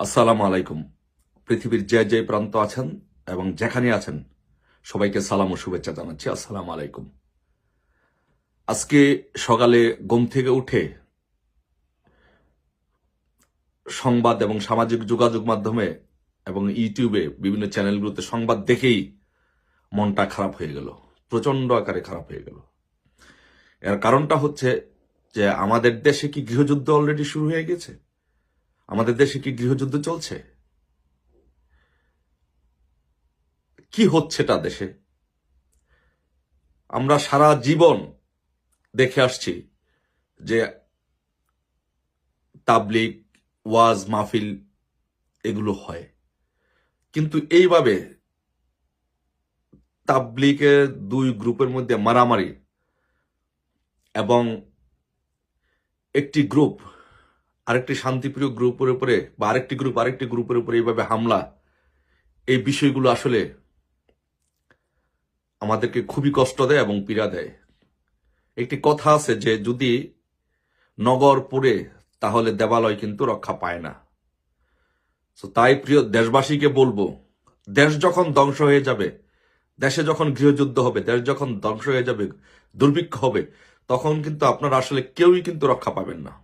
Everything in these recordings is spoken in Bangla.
আসসালামু আলাইকুম। পৃথিবীর যে যে প্রান্ত আছেন এবং যেখানে আছেন, সবাইকে সালাম ও শুভেচ্ছা জানাচ্ছি। আসসালামু আলাইকুম। আজকে সকালে ঘুম থেকে উঠে সংবাদ এবং সামাজিক যোগাযোগ মাধ্যমে এবং ইউটিউবে বিভিন্ন চ্যানেলগুলোতে সংবাদ দেখেই মনটা খারাপ হয়ে গেল প্রচণ্ড আকারে খারাপ হয়ে গেল। এর কারণটা হচ্ছে যে আমাদের দেশে কি গৃহযুদ্ধ অলরেডি শুরু হয়ে গেছে? আমাদের দেশে কি গৃহযুদ্ধ চলছে? কি হচ্ছে তা দেশে? আমরা সারা জীবন দেখে আসছি যে তাবলিক ওয়াজ, মাহফিল এগুলো হয়। কিন্তু এইভাবে তাবলিকের দুই গ্রুপের মধ্যে মারামারি এবং একটি গ্রুপ আরেকটি শান্তিপ্রিয় গ্রুপের উপরে বা আরেকটি গ্রুপ আরেকটি গ্রুপের উপরে এইভাবে হামলা, এই বিষয়গুলো আসলে আমাদেরকে খুবই কষ্ট দেয় এবং পীড়া দেয়। একটি কথা আছে যে যদি নগর পড়ে, তাহলে দেবালয় কিন্তু রক্ষা পায় না। তো তাই প্রিয় দেশবাসীকে বলব, দেশ যখন ধ্বংস হয়ে যাবে, দেশে যখন গৃহযুদ্ধ হবে, দেশ যখন ধ্বংস হয়ে যাবে, দুর্ভিক্ষ হবে, তখন কিন্তু আপনারা আসলে কেউই কিন্তু রক্ষা পাবেন না।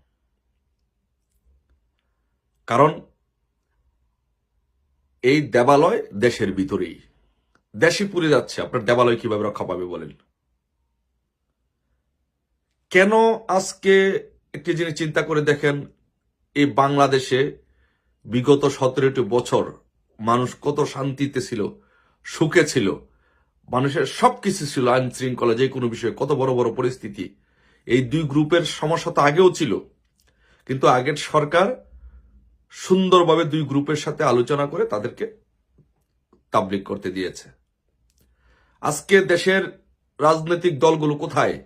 কারণ এই দেবালয় দেশের ভিতরেই। দেশই পুড়ে যাচ্ছে। আপনার দেবালয় কীভাবে রক্ষা পাবে বলেন? কেন আজকে একটি জিনিস চিন্তা করে দেখেন, এই বাংলাদেশে বিগত সতেরোটি বছর মানুষ কত শান্তিতে ছিল, সুখে ছিল। মানুষের সবকিছু ছিল, আইন শৃঙ্খলা যে কোনো বিষয়ে, কত বড় বড় পরিস্থিতি। এই দুই গ্রুপের সমস্যা তো আগেও ছিল। কিন্তু আগের সরকার সুন্দরভাবে দুই গ্রুপের সাথে আলোচনা করে তাদেরকে তাবলিক করতে দিয়েছে। আজকে দেশের রাজনৈতিক দলগুলো কোথায়?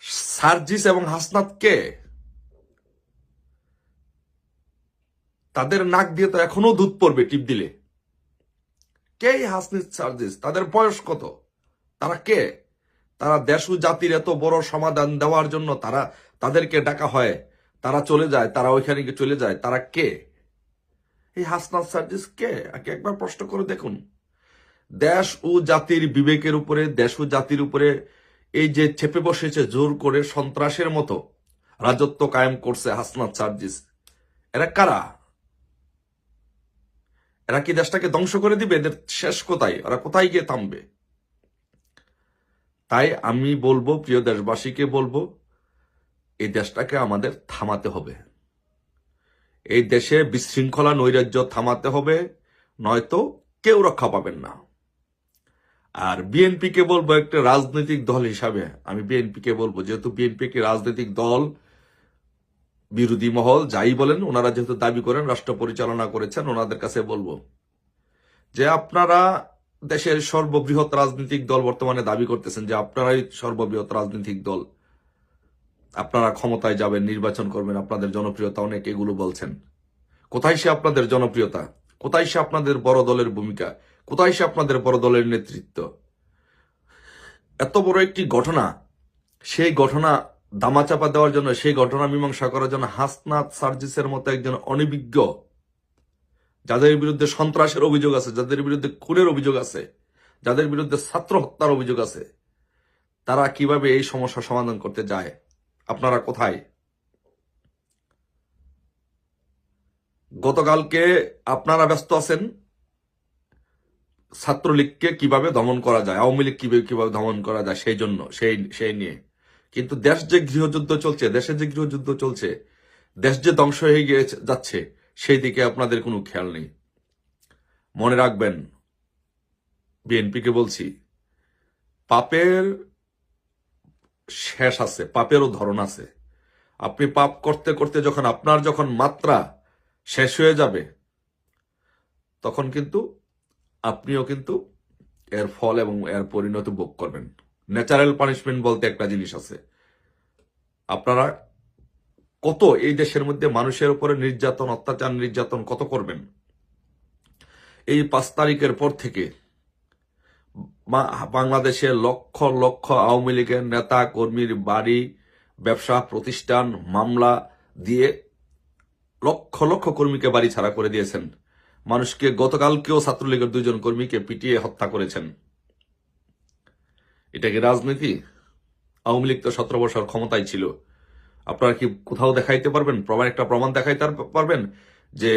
সার্জিস এবং হাসনাত কে তাদের নাক দিয়ে তো এখনও দুধ পড়বে টিপ দিলে। কে হাসনিস সার্জিস? তাদের বয়স কত? তারা কে? তারা দেশ ও জাতির এত বড় সমাধান দেওয়ার জন্য তারা তাদেরকে ডাকা হয়। তারা চলে যায়, তারা ওইখানে গিয়ে চলে যায়। তারা কে? এই হাসনাত সার্জিস কে? একবার প্রশ্ন করে দেখুন। দেশ ও জাতির বিবেকের উপরে, দেশ ও জাতির উপরে এই যে চেপে বসেছে জোর করে সন্ত্রাসের মতো রাজত্ব কায়েম করছে হাসনাত সার্জিস, এরা কারা? এরা কি দেশটাকে ধ্বংস করে দিবে? এদের শেষ কোথায়? ওরা কোথায় গিয়ে থামবে? তাই আমি বলব, প্রিয় দেশবাসীকে বলব এই দেশটাকে আমাদের থামাতে হবে। এই দেশে বিশৃঙ্খলা নৈরাজ্য থামাতে হবে, নয়তো কেউ রক্ষা পাবেন না। আর বিএনপি কে বলব একটা রাজনৈতিক দল হিসাবে, আমি বিএনপি কে বলব, যেহেতু বিএনপি একটি রাজনৈতিক দল, বিরোধী মহল, যাই বলেন, ওনারা যেহেতু দাবি করেন, রাষ্ট্র পরিচালনা করেছেন, ওনাদের কাছে বলব যে আপনারা দেশের সর্ববৃহৎ রাজনৈতিক দল বর্তমানে দাবি করতেছেন যে আপনারাই সর্ববৃহৎ রাজনৈতিক দল। আপনারা ক্ষমতায় যাবেন, নির্বাচন করবেন, আপনাদের জনপ্রিয়তা অনেক, এগুলো বলছেন। কোথায় সে আপনাদের জনপ্রিয়তা? কোথায় সে আপনাদের বড় দলের ভূমিকা? কোথায় সে আপনাদের বড় দলের নেতৃত্ব? এত বড় একটি ঘটনা, সেই ঘটনা দামাচাপা দেওয়ার জন্য, সেই ঘটনা মীমাংসা করার জন্য হাসনাত সার্জিসের মতো একজন অনভিজ্ঞ যাদের বিরুদ্ধে সন্ত্রাসের অভিযোগ আছে, যাদের বিরুদ্ধে খুনের অভিযোগ আছে, যাদের বিরুদ্ধে ছাত্র হত্যার অভিযোগ আছে, তারা কীভাবে এই সমস্যা সমাধান করতে যায়? আপনারা কোথায়? গতকালকে আপনারা ব্যস্ত আছেন? ছাত্রলীগকে কীভাবে দমন করা যায়? আওয়ামী লীগ কীভাবে কীভাবে দমন করা যায়? সেই জন্য, সেই সেই নিয়ে। কিন্তু দেশ যে গৃহযুদ্ধ চলছে, দেশে যে গৃহযুদ্ধ চলছে, দেশ যে ধ্বংস হয়ে গিয়ে যাচ্ছে, সেই দিকে আপনাদের কোনো খেয়াল নেই। মনে রাখবেন, বিএনপিকে বলছি, পাপের শেষ আছে, পাপেরও ধরন আছে। আপনি পাপ করতে করতে যখন আপনার যখন মাত্রা শেষ হয়ে যাবে, তখন কিন্তু আপনিও কিন্তু এর ফল এবং এর পরিণতি ভোগ করবেন। ন্যাচারাল পানিশমেন্ট বলতে একটা জিনিস আছে। আপনারা কত এই দেশের মধ্যে মানুষের উপরে নির্যাতন, অত্যাচার, নির্যাতন কত করবেন? এই পাঁচ তারিখের পর থেকে বাংলাদেশে লক্ষ লক্ষ আওয়ামী লীগের নেতা, কর্মীর বাড়ি, ব্যবসা, প্রতিষ্ঠান, মামলা দিয়ে লক্ষ লক্ষ কর্মীকে বাড়ি ছাড়া করে দিয়েছেন। মানুষকে গতকালকেও ছাত্রলীগের দুজন কর্মীকে পিটিয়ে হত্যা করেছেন। এটা কি রাজনীতি? আওয়ামী লীগ তো সতেরো বছর ক্ষমতায় ছিল। আপনারা কি কোথাও দেখাইতে পারবেন? প্রমাণ একটা প্রমাণ দেখাইতে পারবেন যে